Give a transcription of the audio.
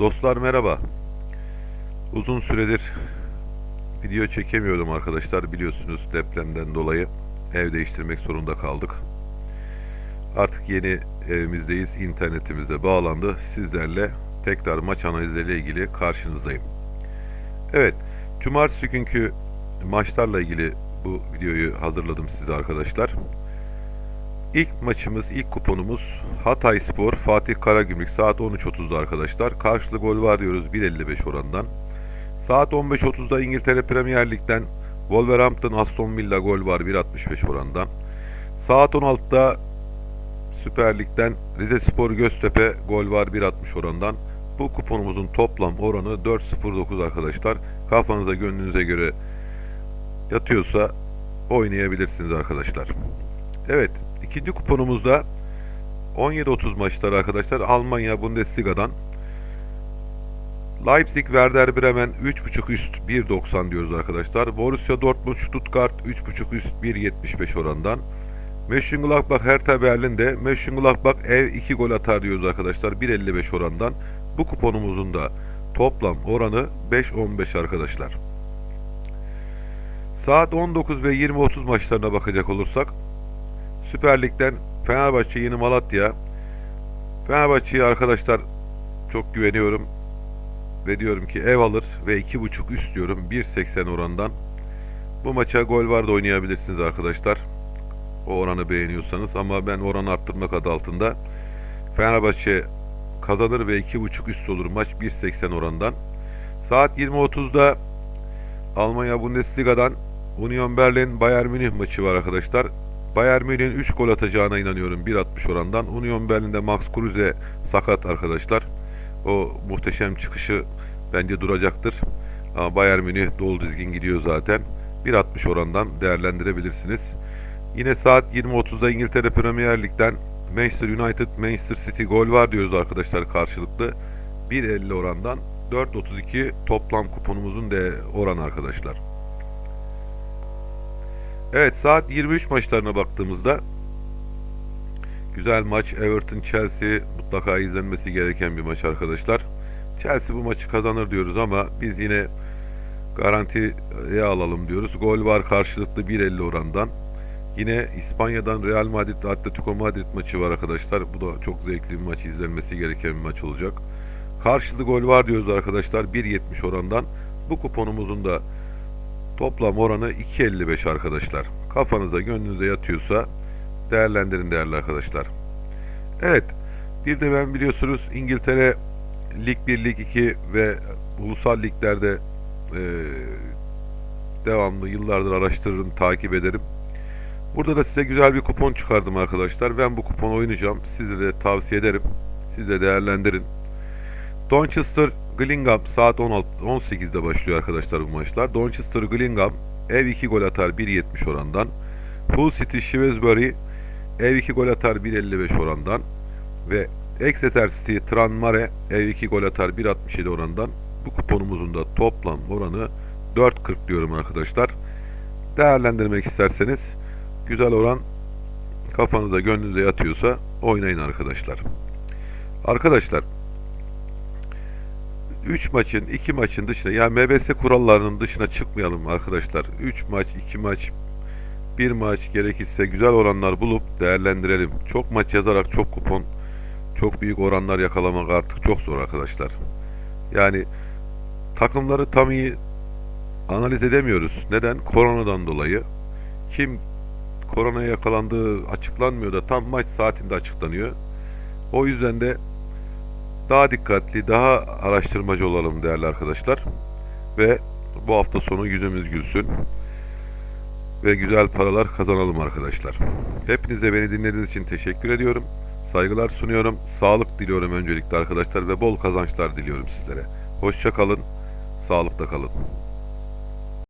Dostlar merhaba. Uzun süredir video çekemiyordum arkadaşlar. Biliyorsunuz depremden dolayı ev değiştirmek zorunda kaldık. Artık yeni evimizdeyiz. İnternetimize bağlandı. Sizlerle tekrar maç analizleriyle ilgili karşınızdayım. Evet, cumartesi günkü maçlarla ilgili bu videoyu hazırladım size arkadaşlar. İlk maçımız, ilk kuponumuz Hatay Spor, Fatih Karagümrük saat 13.30'da arkadaşlar. Karşılığı gol var diyoruz 1.55 orandan. Saat 15.30'da İngiltere Premier Lig'den Wolverhampton Aston Villa gol var 1.65 orandan. Saat 16'da Süper Lig'den Rize Spor Göztepe gol var 1.60 orandan. Bu kuponumuzun toplam oranı 4.09 arkadaşlar. Kafanıza gönlünüze göre yatıyorsa oynayabilirsiniz arkadaşlar. Evet, ikinci kuponumuzda 17.30 maçları arkadaşlar Almanya Bundesliga'dan Leipzig Werder Bremen 3.5 üst 1.90 diyoruz arkadaşlar. Borussia Dortmund Stuttgart 3.5 üst 1.75 orandan. Mönchengladbach Hertha Berlin'de Mönchengladbach ev 2 gol atar diyoruz arkadaşlar 1.55 orandan. Bu kuponumuzun da toplam oranı 5.15 arkadaşlar. Saat 19 ve 20.30 maçlarına bakacak olursak Süper Lig'den Fenerbahçe Yeni Malatya. Fenerbahçe'ye arkadaşlar çok güveniyorum. Ve diyorum ki ev alır ve 2.5 üst diyorum 1.80 orandan. Bu maça gol var da oynayabilirsiniz arkadaşlar. O oranı beğeniyorsanız ama ben oran arttırmak adı altında Fenerbahçe kazanır ve 2.5 üst olur maç 1.80 orandan. Saat 20.30'da Almanya Bundesliga'dan Union Berlin Bayern Münih maçı var arkadaşlar. Bayern Münih'in 3 gol atacağına inanıyorum 1.60 orandan. Union Berlin'de Max Kruse sakat arkadaşlar. O muhteşem çıkışı bence duracaktır. Ama Bayern Münih dolu dizgin gidiyor zaten. 1.60 orandan değerlendirebilirsiniz. Yine saat 20.30'da İngiltere Premier Lig'den Manchester United, Manchester City gol var diyoruz arkadaşlar karşılıklı. 1.50 orandan 4.32 toplam kuponumuzun de oran arkadaşlar. Evet saat 23 maçlarına baktığımızda güzel maç Everton Chelsea mutlaka izlenmesi gereken bir maç arkadaşlar. Chelsea bu maçı kazanır diyoruz ama biz yine garantiye alalım diyoruz. Gol var karşılıklı 1.50 orandan. Yine İspanya'dan Real Madrid Atletico Madrid maçı var arkadaşlar. Bu da çok zevkli bir maç izlenmesi gereken bir maç olacak. Karşılıklı gol var diyoruz arkadaşlar 1.70 orandan. Bu kuponumuzun da Toplam oranı 2.55 arkadaşlar. Kafanıza gönlünüze yatıyorsa değerlendirin değerli arkadaşlar. Evet. Bir de ben biliyorsunuz İngiltere Lig 1, Lig 2 ve ulusal liglerde e, devamlı yıllardır araştırırım, takip ederim. Burada da size güzel bir kupon çıkardım arkadaşlar. Ben bu kuponu oynayacağım. Size de tavsiye ederim. Siz de değerlendirin. Donchester Gillingham saat 16 18'de başlıyor arkadaşlar bu maçlar. Donchester Gillingham ev 2 gol atar 1.70 orandan. Hull City Shrewsbury ev 2 gol atar 1.55 orandan ve Exeter City Tranmere ev 2 gol atar 1.67 orandan. Bu kuponumuzun da toplam oranı 4.40 diyorum arkadaşlar. Değerlendirmek isterseniz güzel oran kafanıza gönlünüze yatıyorsa oynayın arkadaşlar. Arkadaşlar 3 maçın 2 maçın dışına yani MBS kurallarının dışına çıkmayalım arkadaşlar. 3 maç 2 maç 1 maç gerekirse güzel oranlar bulup değerlendirelim. Çok maç yazarak çok kupon çok büyük oranlar yakalamak artık çok zor arkadaşlar. Yani takımları tam iyi analiz edemiyoruz. Neden? Koronadan dolayı. Kim koronaya yakalandığı açıklanmıyor da tam maç saatinde açıklanıyor. O yüzden de daha dikkatli, daha araştırmacı olalım değerli arkadaşlar. Ve bu hafta sonu yüzümüz gülsün. Ve güzel paralar kazanalım arkadaşlar. Hepinize beni dinlediğiniz için teşekkür ediyorum. Saygılar sunuyorum. Sağlık diliyorum öncelikle arkadaşlar ve bol kazançlar diliyorum sizlere. Hoşça kalın. Sağlıkta kalın.